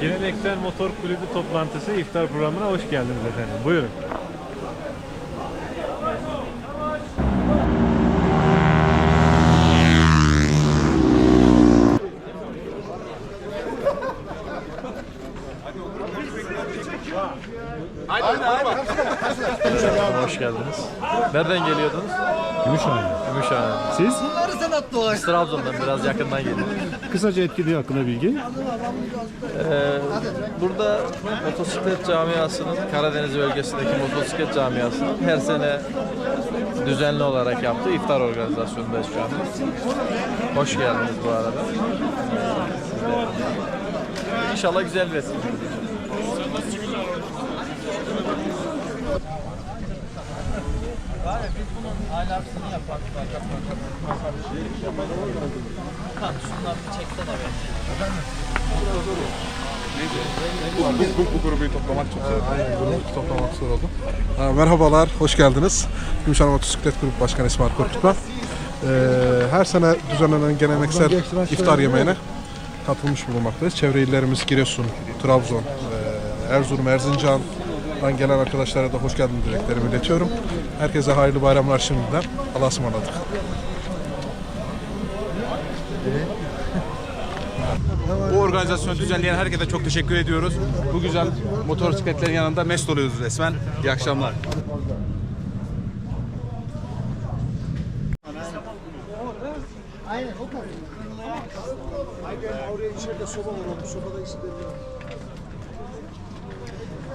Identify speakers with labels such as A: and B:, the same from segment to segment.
A: Geleneksel Motor Kulübü toplantısı iftar programına hoş geldiniz efendim. Buyurun.
B: Hoş geldiniz. Nereden geliyordunuz?
A: Gümüşhane.
B: Gümüşhane.
A: Siz?
B: Biz Trabzon'dan biraz yakından geliyoruz.
A: Kısaca etkinliği hakkında bilgi.
B: Ee, burada motosiklet camiasının Karadeniz bölgesindeki motosiklet camiasının her sene düzenli olarak yaptığı iftar organizasyonundayız şu anda. Hoş geldiniz bu arada. İnşallah güzel bir etkinlik. Biz bunun alasını yaparız. Şunlar bir çeksene be.
C: Bu, bu, bu grubu toplamak çok zor. Grubu toplamak zor oldu. Ha, merhabalar, hoş geldiniz. Gümüşhane Motosiklet Grup Başkanı İsmail Korkutman. Ee, her sene düzenlenen geleneksel iftar yemeğine katılmış bulunmaktayız. Çevre illerimiz Giresun, Trabzon, e, Erzurum, Erzincan'dan gelen arkadaşlara da hoş geldin dileklerimi iletiyorum. Herkese hayırlı bayramlar şimdiden. Allah'a ısmarladık.
D: Bu organizasyonu düzenleyen herkese çok teşekkür ediyoruz. Bu güzel motosikletlerin yanında mest oluyoruz resmen. İyi akşamlar.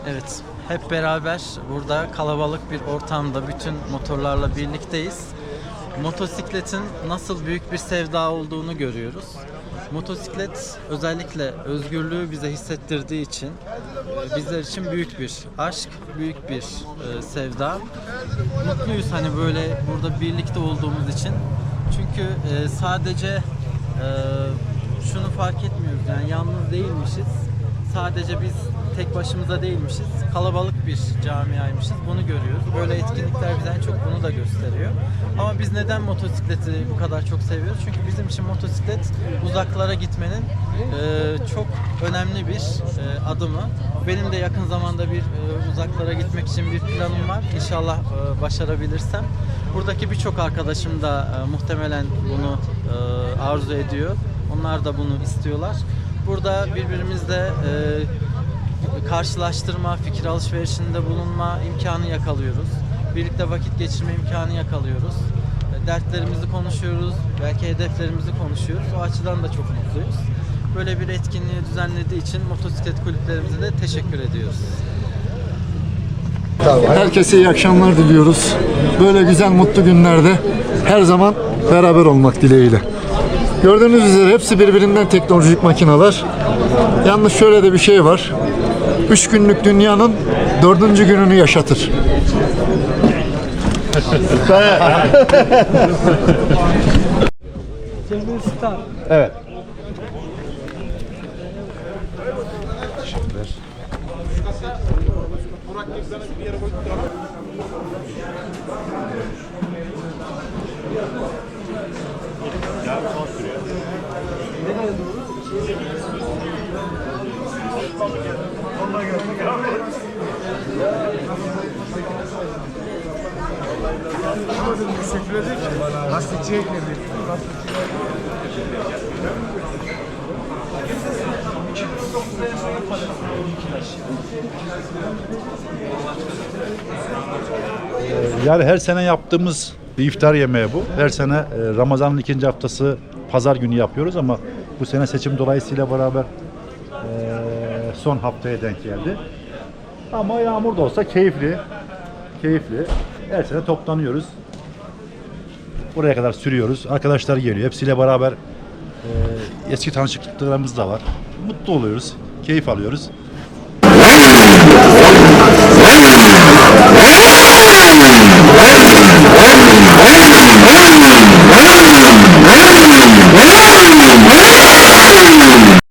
E: Evet, hep beraber burada kalabalık bir ortamda bütün motorlarla birlikteyiz. Motosikletin nasıl büyük bir sevda olduğunu görüyoruz. Motosiklet özellikle özgürlüğü bize hissettirdiği için e, bizler için büyük bir aşk, büyük bir e, sevda. Mutluyuz hani böyle burada birlikte olduğumuz için. Çünkü e, sadece şunu fark etmiyoruz yani yalnız değilmişiz. Sadece biz tek başımıza değilmişiz. Kalabalık bir camiaymışız. Bunu görüyoruz. Böyle etkinlikler bize en çok bunu da gösteriyor. Ama biz neden motosikleti bu kadar çok seviyoruz? Çünkü bizim için motosiklet uzaklara gitmenin e, çok önemli bir e, adımı. Benim de yakın zamanda bir e, uzaklara gitmek için bir planım var. İnşallah e, başarabilirsem. Buradaki birçok arkadaşım da e, muhtemelen bunu e, arzu ediyor. Onlar da bunu istiyorlar. Burada birbirimizle e, karşılaştırma, fikir alışverişinde bulunma imkanı yakalıyoruz. Birlikte vakit geçirme imkanı yakalıyoruz. Dertlerimizi konuşuyoruz, belki hedeflerimizi konuşuyoruz. O açıdan da çok mutluyuz. Böyle bir etkinliği düzenlediği için motosiklet kulüplerimize de teşekkür ediyoruz.
F: Herkese iyi akşamlar diliyoruz. Böyle güzel mutlu günlerde her zaman beraber olmak dileğiyle. Gördüğünüz üzere hepsi birbirinden teknolojik makineler. Yalnız şöyle de bir şey var. Üç günlük dünyanın dördüncü gününü yaşatır.
G: Yani her sene yaptığımız bir iftar yemeği bu. Her sene e, Ramazan'ın ikinci haftası pazar günü yapıyoruz ama bu sene seçim dolayısıyla beraber e, son haftaya denk geldi. Ama yağmur da olsa keyifli. Keyifli. Her sene toplanıyoruz. Buraya kadar sürüyoruz. Arkadaşlar geliyor. Hepsiyle beraber e, eski tanışıklıklarımız da var. Mutlu oluyoruz. Keyif alıyoruz.